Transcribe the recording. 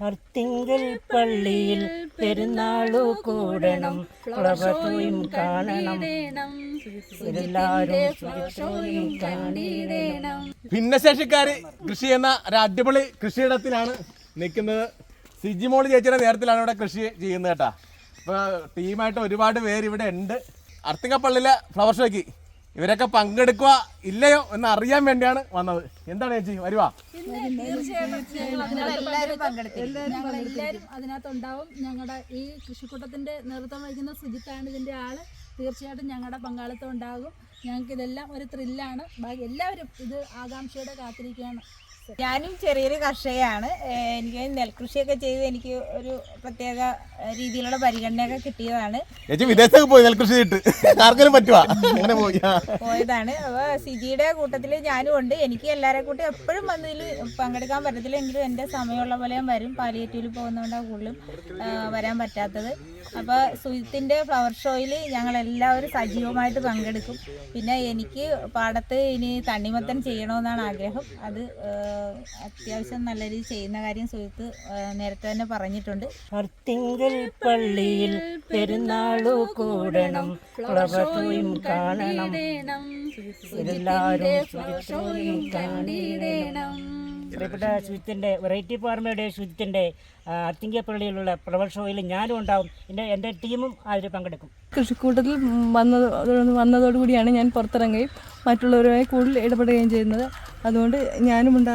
അർത്തിങ്കൽ പള്ളിയിൽ പെരുന്നാളു കൂടണം. പ്രഭയും കാണണം. ഭിന്നശേഷിക്കാര് കൃഷി എന്ന ഒരു അടിപൊളി കൃഷിയിടത്തിലാണ് നിൽക്കുന്നത്. സിജിമോൾ ചേച്ചിയുടെ നേരത്തിലാണ് ഇവിടെ കൃഷി ചെയ്യുന്നത് കേട്ടാ. അപ്പോൾ ടീമായിട്ട് ഒരുപാട് പേര് ഇവിടെ ഉണ്ട്. അർത്തിങ്കപ്പള്ളിയിലെ ഫ്ലവർ ഷോയ്ക്ക് ഇവരൊക്കെ പങ്കെടുക്കുക ഇല്ലയോ എന്ന് അറിയാൻ വേണ്ടിയാണ് വന്നത്. എന്താണ് ചേച്ചി? വരുവാ. എല്ലാവരും അതിനകത്തുണ്ടാവും. ഞങ്ങളുടെ ഈ കൃഷിക്കൂട്ടത്തിന്റെ നേതൃത്വം വഹിക്കുന്ന സുജിത്താണ് ഇതിന്റെ ആൾ തീർച്ചയായിട്ടും ഞങ്ങളുടെ പങ്കാളിത്തം ഉണ്ടാകും. ഞങ്ങൾക്ക് ഇതെല്ലാം ഒരു ത്രില്ലാണ് ബാക്കി എല്ലാവരും ഇത് ആകാംക്ഷയോടെ കാത്തിരിക്കുകയാണ്. ഞാനും ചെറിയൊരു കർഷകയാണ്. എനിക്ക് നെൽകൃഷിയൊക്കെ ചെയ്ത് എനിക്ക് ഒരു പ്രത്യേക രീതിയിലുള്ള പരിഗണനയൊക്കെ കിട്ടിയതാണ്. വിദേശത്തേക്ക് പോയി നെൽകൃഷി ചെയ്തിട്ട്. ആർക്കെങ്കിലും പറ്റുവാ? അങ്ങനെ പോയി. പോയതാണ്. അപ്പോൾ സിജിയുടെ കൂട്ടത്തിൽ ഞാനും ഉണ്ട്. എനിക്ക് എല്ലാവരെ കൂട്ടി എപ്പോഴും വന്നതിൽ പങ്കെടുക്കാൻ പറ്റത്തില്ലെങ്കിലും എന്റെ സമയമുള്ള പോലെ വരും. പാലിയേറ്റീവിൽ പോകുന്നതുകൊണ്ടാണ് കൂടുതലും വരാൻ പറ്റാത്തത്. അപ്പോൾ സുജിത്തിന്റെ ഫ്ലവർ ഷോയിൽ ഞങ്ങൾ എല്ലാവരും സജീവമായിട്ട് പങ്കെടുക്കും. പിന്നെ എനിക്ക് പാടത്ത് ഇനി തണ്ണിമത്തൻ ചെയ്യണമെന്നാണ് ആഗ്രഹം. അത് അത്യാവശ്യം നല്ല രീതിയിൽ ചെയ്യുന്ന കാര്യം സുഹൃത്ത് നേരത്തെ തന്നെ പറഞ്ഞിട്ടുണ്ട്. പള്ളിയിൽ പെരുന്നാളു കൂടണം. കാണണം. എല്ലാവരും കണ്ടിടണം. പ്രിയപ്പെട്ട ശുചിത്തിന്റെ വെറൈറ്റി ഫാർമയുടെ ശുചിത്തിന്റെ അത്തിങ്കപ്പള്ളിയിലുള്ള പ്രവർ ഷോയിൽ ഞാനും ഉണ്ടാവും. എന്റെ എന്റെ ടീമും അതിൽ പങ്കെടുക്കും. കൃഷിക്കൂട്ടത്തിൽ വന്നത് വന്നതോടുകൂടിയാണ് ഞാൻ പുറത്തിറങ്ങുകയും മറ്റുള്ളവരുമായി കൂടുതൽ ഇടപെടുകയും ചെയ്യുന്നത്. അതുകൊണ്ട് ഞാനും ഉണ്ടാകും